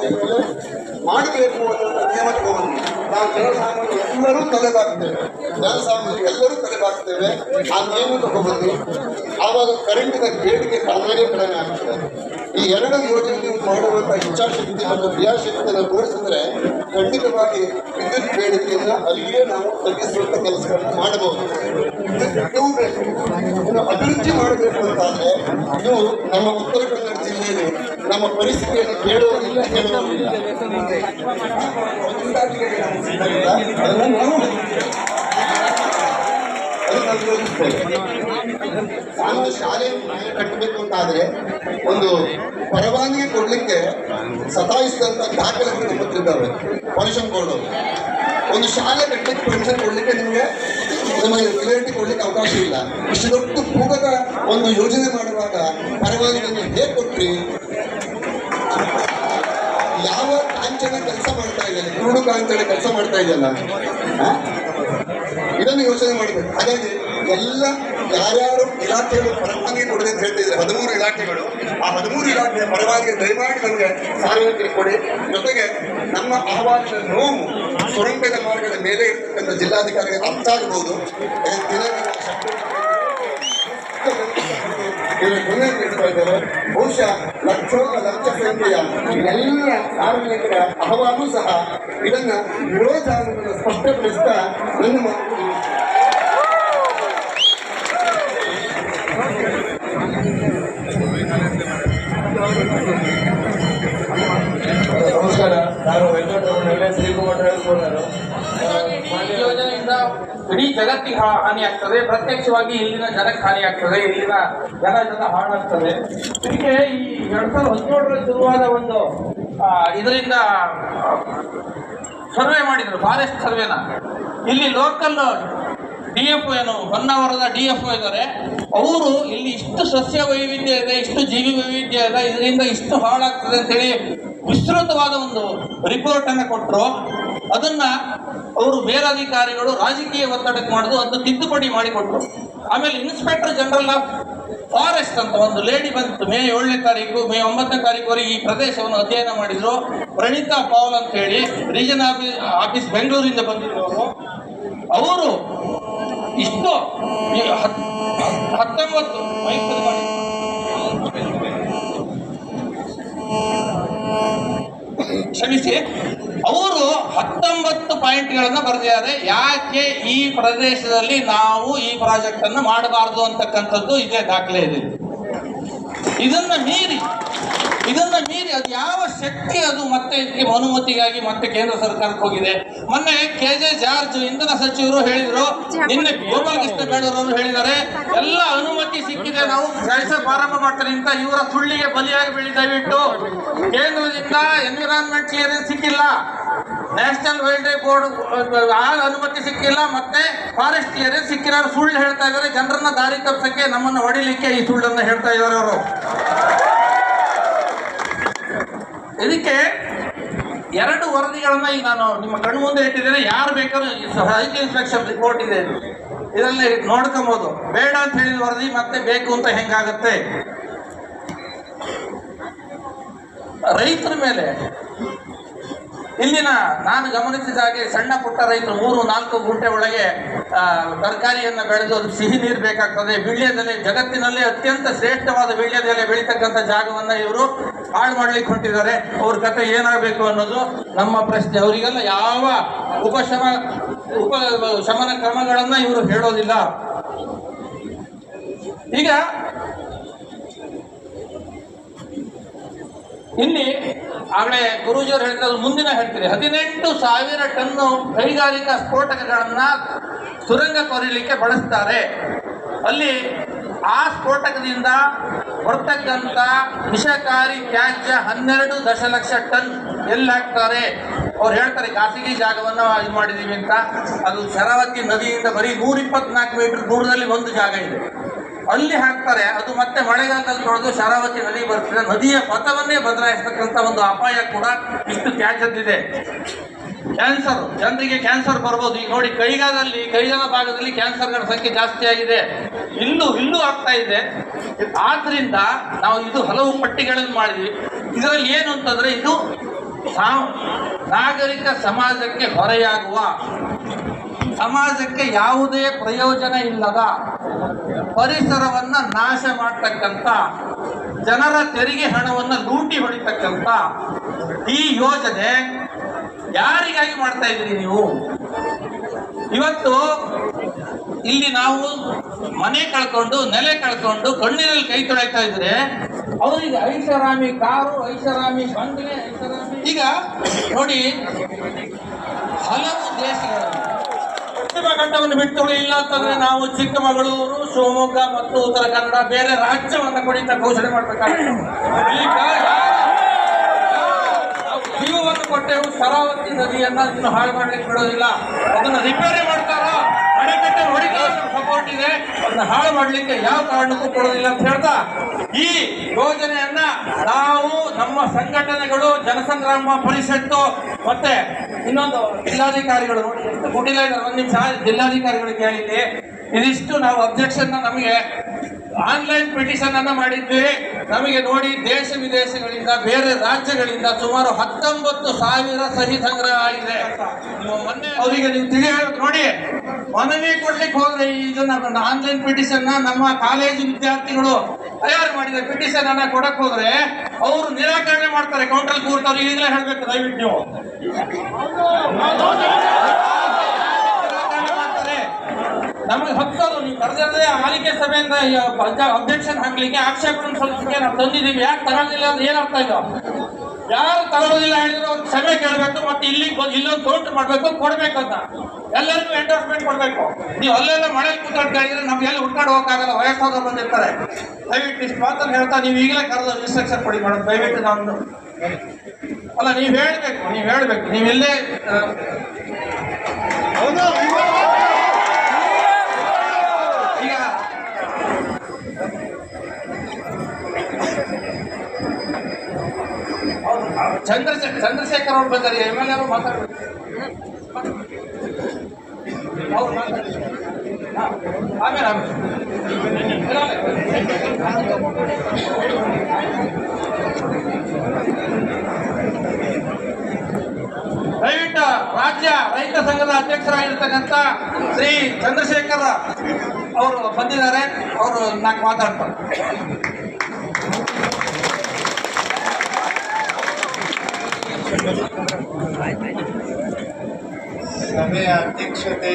ಕಡ್ಡಾಯವಾಗಿ ಇಷ್ಟು ಕರೆಯಿಂದಲ್ಲ ಹೋರಾಟಕ್ಕೆ ಮನೆ ಮೇಲೆ ಮಾಡಬೇಕು ಅನ್ನೋ ಹೋಗಿ ನಾವು ಜನಸಾಮಾನ್ಯ ಎಲ್ಲರೂ ತಲೆಬಾಗ್ತೇವೆ. ಜನಸಾಮಾನ್ಯ ಎಲ್ಲರೂ ತಲೆಬಾಗ್ತೇವೆ. ಆ ನಿಯಮ ತಗೊಬಂದು ಆವಾಗ ಕರೆಂಟಿನ ಬೇಡಿಕೆ ಕಡಿಮೆ ಕಡಿಮೆ ಆಗ್ತದೆ. ಈ ಎರಡು ಯೋಜನೆ ನೀವು ಮಾಡುವಂಥ ಇಚ್ಛಾಶಕ್ತಿ ಮತ್ತು ಕ್ರಿಯಾಶಕ್ತಿಯನ್ನು ತೋರಿಸಿದ್ರೆ ಖಂಡಿತವಾಗಿ ವಿದ್ಯುತ್ ಬೇಡಿಕೆಯನ್ನು ಅಲ್ಲಿಯೇ ನಾವು ತಗ್ಗಿಸುವಂಥ ಕೆಲಸಗಳನ್ನು ಮಾಡಬಹುದು. ಅಭಿವೃದ್ಧಿ ಮಾಡಬೇಕು ಅಂತಾದ್ರೆ ಇದು ನಮ್ಮ ಉತ್ತರ ಕನ್ನಡ ಜಿಲ್ಲೆಯಲ್ಲಿ ನಮ್ಮ ಪರಿಸ್ಥಿತಿಯನ್ನು ಕೇಳುವುದಿಲ್ಲ, ಹೇಳುವುದಿಲ್ಲ. ಒಂದು ಶಾಲೆ ಕಟ್ಟಬೇಕು ಅಂತ ಆದ್ರೆ ಒಂದು ಪರವಾನಗಿ ಕೊಡ್ಲಿಕ್ಕೆ ಸತಾಯಿಸಿದಂತ ದಾಖಲೆಗಳು ನಿಮ್ಮ ಪರ್ಮಿಷನ್ ಕೊಡೋದು. ಒಂದು ಶಾಲೆ ಕಟ್ಟಲಿಕ್ಕೆ ಪರ್ಮಿಷನ್ ಕೊಡ್ಲಿಕ್ಕೆ ನಿಮಗೆ ನಿಮಗೆ ಕ್ಲಿಯರಿಟಿ ಕೊಡ್ಲಿಕ್ಕೆ ಅವಕಾಶ ಇಲ್ಲ. ಇಷ್ಟು ದೊಡ್ಡ ಭೂಗತ ಒಂದು ಯೋಜನೆ ಮಾಡುವಾಗ ಪರವಾನಗಿಯನ್ನು ಹೇಗೆ ಕೊಟ್ರಿ? ಯಾವ ಕಾಂಚನ ಕೆಲಸ ಮಾಡ್ತಾ ಇದ್ದಾನೆ? ಕುರುಡು ಕಾಂಚನ ಕೆಲಸ ಮಾಡ್ತಾ ಇದೆಯಲ್ಲ? ಇದನ್ನು ಯೋಚನೆ ಮಾಡಬೇಕು ಹಾಗಾಗಿ ಎಲ್ಲ ಯಾರ್ಯಾರು ಇಲಾಖೆಗಳು ಪರವಾಗಿ ಕೊಡದೆ ಅಂತ ಹೇಳ್ತಿದ್ರೆ ಹದಿಮೂರು ಇಲಾಖೆಗಳು, ಆ ಹದಿಮೂರು ಇಲಾಖೆಯ ಪರವಾಗಿ ದಯಮಾಡಿ ನಮಗೆ ಸಾರ್ವಜನಿಕರಿಗೆ ಕೊಡಿ. ಜೊತೆಗೆ ನಮ್ಮ ಅಹವಾಲಿನ ನೋವು ಸುರಂಗದ ಮಾರ್ಗದ ಮೇಲೆ ಇರ್ತಕ್ಕಂಥ ಜಿಲ್ಲಾಧಿಕಾರಿಗೆ ಅರ್ಥ ಆಗಬಹುದು ಇವರು ಇದ್ದಾರೆ. ಬಹುಶಃ ಲಕ್ಷೋ ಲಕ್ಷ ಸಂಖ್ಯೆಯ ಎಲ್ಲ ಸಾರ್ವಜನಿಕರ ಅಹವಾಲು ಸಹ ಇದನ್ನ ವಿರೋಧ ಅನ್ನೋದನ್ನು ಸ್ಪಷ್ಟಪಡಿಸ್ತಾ ನನ್ನ ಮಾತು ನಮಸ್ಕಾರ. ನಾನು ವೆಂಕಟರಮಣ ಶ್ರೀಕುಮಾರ್ ಕುಮಾರ್ ಈ ಯೋಜನೆಯಿಂದ ಇಡೀ ಜಗತ್ತಿಗೆ ಹಾನಿ ಆಗ್ತದೆ ಪ್ರತ್ಯಕ್ಷವಾಗಿ ಇಲ್ಲಿನ ಜನಕ್ಕೆ ಹಾನಿ ಆಗ್ತದೆ ಇಲ್ಲಿನ ಜನ ಜನ ಹಾಳಾಗ್ತದೆ. ಇದಕ್ಕೆ ಈ ಎರಡ್ ಸಾವಿರದ ಹದಿನೇಳರ ಶುರುವಾದ ಒಂದು ಇದರಿಂದ ಸರ್ವೆ ಮಾಡಿದ್ರು. ಫಾರೆಸ್ಟ್ ಸರ್ವೆನ. ಇಲ್ಲಿ ಲೋಕಲ್ ಡಿ ಎಫ್ ಏನು, ಹೊನ್ನಾವರದ ಡಿ ಎಫ್ ಇದ್ದಾರೆ ಅವರು ಇಲ್ಲಿ ಇಷ್ಟು ಸಸ್ಯ ವೈವಿಧ್ಯ ಇದೆ, ಇಷ್ಟು ಜೀವಿ ವೈವಿಧ್ಯ ಇದೆ, ಇದರಿಂದ ಇಷ್ಟು ಹಾಳಾಗ್ತದೆ ಅಂತೇಳಿ ವಿಸ್ತೃತವಾದ ಒಂದು ರಿಪೋರ್ಟ್ ಅನ್ನು ಕೊಟ್ಟರು ಅದನ್ನ ಅವರು ಮೇಲಧಿಕಾರಿಗಳು ರಾಜಕೀಯ ಒತ್ತಡಕ್ಕೆ ಮಾಡಿದ್ರು ಅದನ್ನು ತಿದ್ದುಪಡಿ ಮಾಡಿಕೊಟ್ರು. ಆಮೇಲೆ ಇನ್ಸ್ಪೆಕ್ಟರ್ ಜನರಲ್ ಆಫ್ ಫಾರೆಸ್ಟ್ ಅಂತ ಒಂದು ಲೇಡಿ ಬಂತು. ಮೇ ಏಳನೇ ತಾರೀಕು, ಮೇ ಒಂಬತ್ತನೇ ತಾರೀಕುವರೆಗೆ ಈ ಪ್ರದೇಶವನ್ನು ಅಧ್ಯಯನ ಮಾಡಿದ್ರು. ಪ್ರಣೀತಾ ಪೌಲ್ ಅಂತ ಹೇಳಿ ರೀಜನ್ ಆಫೀಸ್ ಆಫೀಸ್ ಬೆಂಗಳೂರಿಂದ ಬಂದಿದ್ದವರು ಅವರು ಇಷ್ಟು ಹತ್ತೊಂಬತ್ತು ಕ್ಷಮಿಸಿ. ಪಾಯಿಂಟ್ಗಳನ್ನ ಬರೆದಿದ್ದಾರೆ. ಯಾಕೆ ಈ ಪ್ರದೇಶದಲ್ಲಿ ನಾವು ಈ ಪ್ರಾಜೆಕ್ಟ್ ಅನ್ನು ಮಾಡಬಾರದು ಅಂತಕ್ಕಂಥದ್ದು ಇದೇ ದಾಖಲೆ ಇದೆ. ಇದನ್ನ ಮೀರಿ ಇದನ್ನ ಮೀರಿ ಅದು ಯಾವ ಶಕ್ತಿ ಅದು ಮತ್ತೆ ಇದಕ್ಕೆ ಅನುಮತಿಗಾಗಿ ಮತ್ತೆ ಕೇಂದ್ರ ಸರ್ಕಾರಕ್ಕೆ ಹೋಗಿದೆ. ಮೊನ್ನೆ ಕೆ ಜೆ ಜಾರ್ಜ್, ಇಂಧನ ಸಚಿವರು ಹೇಳಿದ್ರು, ನಿನ್ನೆ ಗೋಪಾಲ್ ಕೃಷ್ಣ ಬೇಡವರು ಹೇಳಿದ್ದಾರೆ, ಎಲ್ಲ ಅನುಮತಿ ಸಿಕ್ಕಿದೆ, ನಾವು ಕೆಲಸ ಪ್ರಾರಂಭ ಮಾಡ್ತಾರೆ ಅಂತ ಇವರ ಸುಳ್ಳಿಗೆ ಬಲಿಯಾಗಿ ಬೀಳಿ ಕೇಂದ್ರದಿಂದ ಎನ್ವಿರಾನ್ಮೆಂಟ್ ಕ್ಲಿಯರೆನ್ಸ್ ಸಿಕ್ಕಿಲ್ಲ. ನ್ಯಾಷನಲ್ ವೈಲ್ಡ್ ಲೈಫ್ ಬೋರ್ಡ್ ಆ ಅನುಮತಿ ಸಿಕ್ಕಿಲ್ಲ, ಮತ್ತೆ ಫಾರೆಸ್ಟ್ ಕ್ಲಿಯರೆನ್ಸ್ ಸಿಕ್ಕಿರೋ ಸುಳ್ಳು ಹೇಳ್ತಾ ಇದ್ದಾರೆ. ಜನರನ್ನ ದಾರಿ ತಪ್ಪಿಸಕ್ಕೆ ನಮ್ಮನ್ನು ಹೊಡಿಲಿಕ್ಕೆ ಈ ಸುಳ್ಳನ್ನ ಹೇಳ್ತಾ ಇದ್ದಾರೆ ಅವರು. ಇದಕ್ಕೆ ಎರಡು ವರದಿಗಳನ್ನ ಈಗ ನಾನು ನಿಮ್ಮ ಕಣ್ಣು ಮುಂದೆ ಇಟ್ಟಿದ್ದೇನೆ. ಯಾರು ಬೇಕಾದ್ರೂ ಸೈಟ್ ಇನ್ಸ್ಪೆಕ್ಷನ್ ರಿಪೋರ್ಟ್ ಇದೆ. ಇದರಲ್ಲಿ ನೋಡ್ಕೊಬೋದು. ಬೇಡ ಅಂತ ಹೇಳಿದ ವರದಿ ಮತ್ತೆ ಬೇಕು ಅಂತ ಹೆಂಗಾಗತ್ತೆ? ರೈತರ ಮೇಲೆ ಇಲ್ಲಿನ ನಾನು ಗಮನಿಸಿದ ಹಾಗೆ ಸಣ್ಣ ಪುಟ್ಟ ರೈತರು ಮೂರು, ನಾಲ್ಕು ಗುಂಟೆ ಒಳಗೆ ತರಕಾರಿಯನ್ನು ಬೆಳೆದು ಸಿಹಿ ನೀರು ಬೇಕಾಗ್ತದೆ. ವೀಳ್ಯದೆಲೆ ಜಗತ್ತಿನಲ್ಲಿ ಅತ್ಯಂತ ಶ್ರೇಷ್ಠವಾದ ವೀಳ್ಯದೆಲೆ ಬೆಳೀತಕ್ಕಂಥ ಜಾಗವನ್ನು ಇವರು ಹಾಳು ಮಾಡ್ಲಿಕ್ಕೆ ಹೊಂಟಿದ್ದಾರೆ. ಅವ್ರ ಕತೆ ಏನಾಗಬೇಕು ಅನ್ನೋದು ನಮ್ಮ ಪ್ರಶ್ನೆ. ಅವರಿಗೆಲ್ಲ ಯಾವ ಉಪಶಮ, ಉಪ, ಶಮನ ಕ್ರಮಗಳನ್ನು ಇವರು ಹೇಳೋದಿಲ್ಲ. ಈಗ, ಇಲ್ಲಿ ಆಗಲೇ ಗುರುಜಿಯವರು ಹೇಳಿದ್ರೆ ಮುಂದಿನ ಹೇಳ್ತೀರಿ. ಹದಿನೆಂಟು ಸಾವಿರ ಟನ್ನು ಕೈಗಾರಿಕಾ ಸ್ಫೋಟಕಗಳನ್ನ ಸುರಂಗ ಕೊರೀಲಿಕ್ಕೆ ಬಳಸ್ತಾರೆ. ಅಲ್ಲಿ ಆ ಸ್ಫೋಟಕದಿಂದ ಬರ್ತಕ್ಕಂಥ ವಿಷಕಾರಿ ತ್ಯಾಜ್ಯ ಹನ್ನೆರಡು ದಶಲಕ್ಷ ಟನ್ ಎಲ್ಲಿ ಹಾಕ್ತಾರೆ? ಅವ್ರು ಹೇಳ್ತಾರೆ, ಖಾಸಗಿ ಜಾಗವನ್ನು ಇದು ಮಾಡಿದ್ದೀವಿ ಅಂತ. ಅದು ಶರಾವತಿ ನದಿಯಿಂದ ಬರೀ ನೂರಿಪ್ಪತ್ನಾಲ್ಕು ಮೀಟರ್ ದೂರದಲ್ಲಿ ಒಂದು ಜಾಗ ಇದೆ. ಅಲ್ಲಿ ಹಾಕ್ತಾರೆ, ಅದು ಮತ್ತೆ ಮಳೆಗಾಲದಲ್ಲಿ ತೊಳೆದು ಶರಾವತಿ ನದಿ ಬರ್ತದೆ ನದಿಯ ಪಥವನ್ನೇ ಬದಲಾಯಿಸ್ತಕ್ಕಂಥ ಒಂದು ಅಪಾಯ ಕೂಡ ಇಷ್ಟು ತ್ಯಾಜ್ಯದ್ದಿದೆ ಕ್ಯಾನ್ಸರ್, ಜನರಿಗೆ ಕ್ಯಾನ್ಸರ್ ಬರ್ಬೋದು. ಈಗ ನೋಡಿ ಕೈಗಾಲದಲ್ಲಿ ಕೈಗಾಲ ಭಾಗದಲ್ಲಿ ಕ್ಯಾನ್ಸರ್ಗಳ ಸಂಖ್ಯೆ ಜಾಸ್ತಿ ಆಗಿದೆ. ಇಲ್ಲೂ ಇಲ್ಲೂ ಆಗ್ತಾ ಇದೆ. ಆದ್ರಿಂದ ನಾವು ಇದು ಹಲವು ಪಟ್ಟಿಗಳನ್ನು ಮಾಡಿದ್ವಿ. ಇದರಲ್ಲಿ ಏನು ಅಂತಂದ್ರೆ, ಇದು ನಾಗರಿಕ ಸಮಾಜಕ್ಕೆ ಹೊರೆಯಾಗುವ ಸಮಾಜಕ್ಕೆ ಯಾವುದೇ ಪ್ರಯೋಜನ ಇಲ್ಲದ ಪರಿಸರವನ್ನು ನಾಶ ಮಾಡ್ತಕ್ಕಂಥ, ಜನರ ತೆರಿಗೆ ಹಣವನ್ನು ಲೂಟಿ ಹೊಡಿತಕ್ಕಂಥ ಈ ಯೋಜನೆ ಯಾರಿಗಾಗಿ ಮಾಡ್ತಾ ಇದ್ದೀರಿ ನೀವು? ಇವತ್ತು ಇಲ್ಲಿ ನಾವು ಮನೆ ಕಳ್ಕೊಂಡು, ನೆಲೆ ಕಳ್ಕೊಂಡು ಕಣ್ಣೀರಲ್ಲಿ ಕೈ ತೊಳೆತಾ ಇದ್ರೆ ಅವರಿಗೆ ಐಷಾರಾಮಿ ಕಾರು, ಐಷಾರಾಮಿ ಬಂಗ್ಲೆ, ಐಷಾರಾಮಿ ಈಗ ನೋಡಿ, ಹಲವು ದೇಶಗಳಲ್ಲಿ ಪಶ್ಚಿಮ ಘಟ್ಟವನ್ನು ಬಿಟ್ಟು ಇಲ್ಲ ಅಂತಂದ್ರೆ ನಾವು ಚಿಕ್ಕಮಗಳೂರು, ಶಿವಮೊಗ್ಗ ಮತ್ತು ಉತ್ತರ ಕನ್ನಡ ಬೇರೆ ರಾಜ್ಯವನ್ನು ಕುಡಿತ ಘೋಷಣೆ ಮಾಡ್ಬೇಕಾಗುತ್ತೆ. ಈಗ ಜೀವವನ್ನು ಕೊಟ್ಟೆವು ಶರಾವತಿ ನದಿಯನ್ನ ಇನ್ನು ಹಾಳು ಮಾಡಲಿಕ್ಕೆ ಬಿಡೋದಿಲ್ಲ. ಅದನ್ನ ರಿಪೇರಿ ಮಾಡ್ತಾರ? ಅಣೆಕಟ್ಟೆ ಹೊಡಿತಾರೆ ಸಪೋರ್ಟ್ ಇದೆ. ಅದನ್ನ ಹಾಳು ಮಾಡಲಿಕ್ಕೆ ಯಾವ ಕಾರಣಕ್ಕೂ ಕೊಡೋದಿಲ್ಲ ಅಂತ ಹೇಳ್ತಾ ಈ ಯೋಜನೆಯನ್ನ ನಾವು ನಮ್ಮ ಸಂಘಟನೆಗಳು, ಜನಸಂಗ್ರಾಮ, ಪರಿಷತ್ತು ಮತ್ತೆ ಇನ್ನೊಂದು ಜಿಲ್ಲಾಧಿಕಾರಿಗಳು ನೋಡಿ ಇದ್ದಾರೆ ಒಂದು ನಿಮಿಷ, ಜಿಲ್ಲಾಧಿಕಾರಿಗಳು ಕೇಳಿದ್ದೆ ಇದಿಷ್ಟು ನಾವು ಅಬ್ಜೆಕ್ಷನ್ ನಮಗೆ ಆನ್ಲೈನ್ ಪಿಟಿಷನ್ ಅನ್ನ ಮಾಡಿದ್ವಿ. ನಮಗೆ ನೋಡಿ ದೇಶ ವಿದೇಶಗಳಿಂದ, ಬೇರೆ ರಾಜ್ಯಗಳಿಂದ ಸುಮಾರು ಹತ್ತೊಂಬತ್ತು ಸಾವಿರ ಸಹಿ ಸಂಗ್ರಹ ಆಗಿದೆ. ಮೊನ್ನೆ ಅವರಿಗೆ ನೀವು ತಿಳಿ ಹೇಳಿ ನೋಡಿ, ಮನವಿ ಕೊಡ್ಲಿಕ್ಕೆ ಹೋದ್ರೆ ಇದನ್ನ ಆನ್ಲೈನ್ ಪಿಟಿಷನ್ ನಮ್ಮ ಕಾಲೇಜು ವಿದ್ಯಾರ್ಥಿಗಳು ತಯಾರು ಮಾಡಿದ ಪಿಟಿಷನ್ ಅನ್ನ ಕೊಡಕ್ ಹೋದ್ರೆ ಅವರು ನಿರಾಕರಣೆ ಮಾಡ್ತಾರೆ ಕೌಂಟರ್ ಕೂರ್ತಾರೆ ಈಗಲೇ ಹೇಳ್ಬೇಕು, ದಯವಿಟ್ಟು ನೀವು. ನಮಗೆ ಹತ್ತೋದು ನೀವು ಕರೆದಿರದೆ ಆಲಿಕೆ ಸಭೆಯಿಂದ ಅಬ್ಜೆಕ್ಷನ್ ಹಾಕ್ಲಿಕ್ಕೆ ಆಕ್ಷೇಪಣೆ ಸಲ್ಲಿಸಲಿಕ್ಕೆ ನಾವು ತಂದಿದ್ದೀವಿ. ಯಾಕೆ ತಗೊಳ್ಳಿಲ್ಲ ಅಂತ ಏನರ್ಥ ಇದು? ಯಾರು ತಗೊಳ್ಳೋದಿಲ್ಲ ಹೇಳಿದ್ರು ಅವ್ರಿಗೆ ಸಭೆ ಕೇಳಬೇಕು ಮತ್ತೆ ಇಲ್ಲಿ ಇಲ್ಲೊಂದು ಕೌಂಟರ್ ಮಾಡಬೇಕು ಕೊಡಬೇಕು ಅಂತ ಎಲ್ಲರಿಗೂ ಎಂಡೋರ್ಸ್ಮೆಂಟ್ ಕೊಡಬೇಕು. ನೀವು ಅಲ್ಲೆಲ್ಲ ಮಳೆ ಕೂತ್ಕೊಂಡು ನಮ್ಗೆ ಎಲ್ಲಿ ಉಟ್ಕೊಂಡು ಹೋಗಕ್ಕಾಗಲ್ಲ, ವಯಸ್ಸಾದವ್ರು ಬಂದಿರ್ತಾರೆ. ದಯವಿಟ್ಟು ಇಷ್ಟು ಮಾತ್ರ ಹೇಳ್ತಾ, ನೀವು ಈಗಲೇ ಕರೆದು ಇನ್ಸ್ಟ್ರಕ್ಷನ್ ಕೊಡಿ ಮೇಡಮ್ ದಯವಿಟ್ಟು ನಾನು ಅಲ್ಲ, ನೀವು ಹೇಳ್ಬೇಕು ನೀವು ಹೇಳ್ಬೇಕು. ನೀವೆಲ್ಲೇ ಆ, ಹೌದು ಈಗ ಚಂದ್ರಶೇಖರ್ ಚಂದ್ರಶೇಖರ್ ಅವ್ರು ಬಂದಾರೆ, ಎಂ ಎಲ್ ಅವರು ಮಾತಾಡ್ತಾರೆ ಆಮೇಲೆ. ದಯವಿಟ್ಟು ರಾಜ್ಯ ರೈತ ಸಂಘದ ಅಧ್ಯಕ್ಷರಾಗಿರ್ತಕ್ಕಂಥ ಶ್ರೀ ಚಂದ್ರಶೇಖರ್ ಅವರು ಬಂದಿದ್ದಾರೆ. ಅವರು ನಾಲ್ಕು ಮಾತಾಡ್ತಾರೆ. અમે અધ્યક્ષ તે